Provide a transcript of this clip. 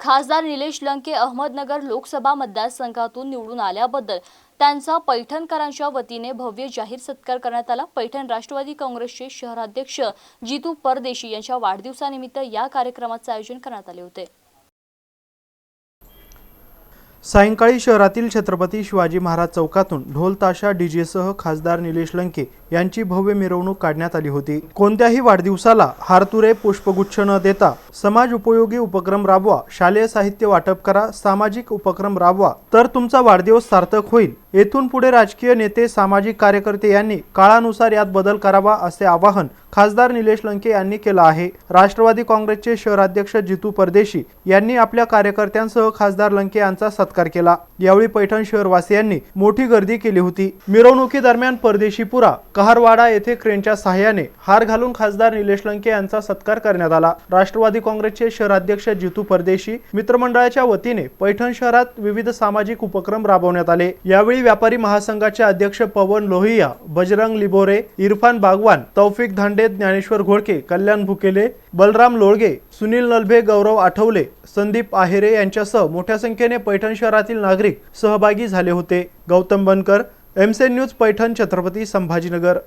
खासदार निलेश लंके अहमदनगर लोकसभा मतदारसंघातून निवडून आल्याबद्दल त्यांचा पैठणकरांच्या वतीने भव्य जाहीर सत्कार करण्यात आला. पैठण राष्ट्रवादी काँग्रेसचे शहराध्यक्ष जितू परदेशी यांच्या वाढदिवसानिमित्त या कार्यक्रमाचे आयोजन करण्यात आले होते. सायंकाळी शहरातील छत्रपती शिवाजी महाराज चौकातून ढोल ताशा डीजेसह खासदार निलेश लंके यांची भव्य मिरवणूक काढण्यात आली होती. कोणत्याही वाढदिवसाला हारतुरे पुष्पगुच्छ न देता समाज उपयोगी उपक्रम राबवा शालेय साहित्य वाटप करा सामाजिक उपक्रम राबवा तर तुमचा वाढदिवस सार्थक होईल. येथून पुढे राजकीय नेते सामाजिक कार्यकर्ते यांनी काळानुसार यात बदल करावा असे आवाहन खासदार निलेश लंके यांनी केलं आहे. राष्ट्रवादी काँग्रेसचे शहराध्यक्ष जितू परदेशी यांनी आपल्या कार्यकर्त्यांसह खासदार लंके यांचा सत्कार केला. यावेळी पैठण शहरवासियांनी मोठी गर्दी केली होती. मिरवणुकीदरम्यान परदेशीपुरा कहारवाडा येथे क्रेनच्या सहाय्याने हार घालून खासदार निलेश लंके यांचा सत्कार करण्यात आला. राष्ट्रवादी काँग्रेसचे शहराध्यक्ष जितू परदेशी मित्रमंडळाच्या वतीने पैठण शहरात विविध सामाजिक उपक्रम राबवण्यात आले. यावेळी व्यापारी महासंघाचे अध्यक्ष पवन लोहिया बजरंग लिबोरे इरफान बागवान तौफिक धांडे ज्ञानेश्वर घोडके कल्याण भुकेले बलराम लोळगे सुनील नलभे गौरव आठवले संदीप आहेरे यांच्यासह मोठ्या संख्येने पैठण शहरातील नागरिक सहभागी झाले होते. गौतम बनकर एमसे न्यूज पैठण छत्रपती संभाजीनगर.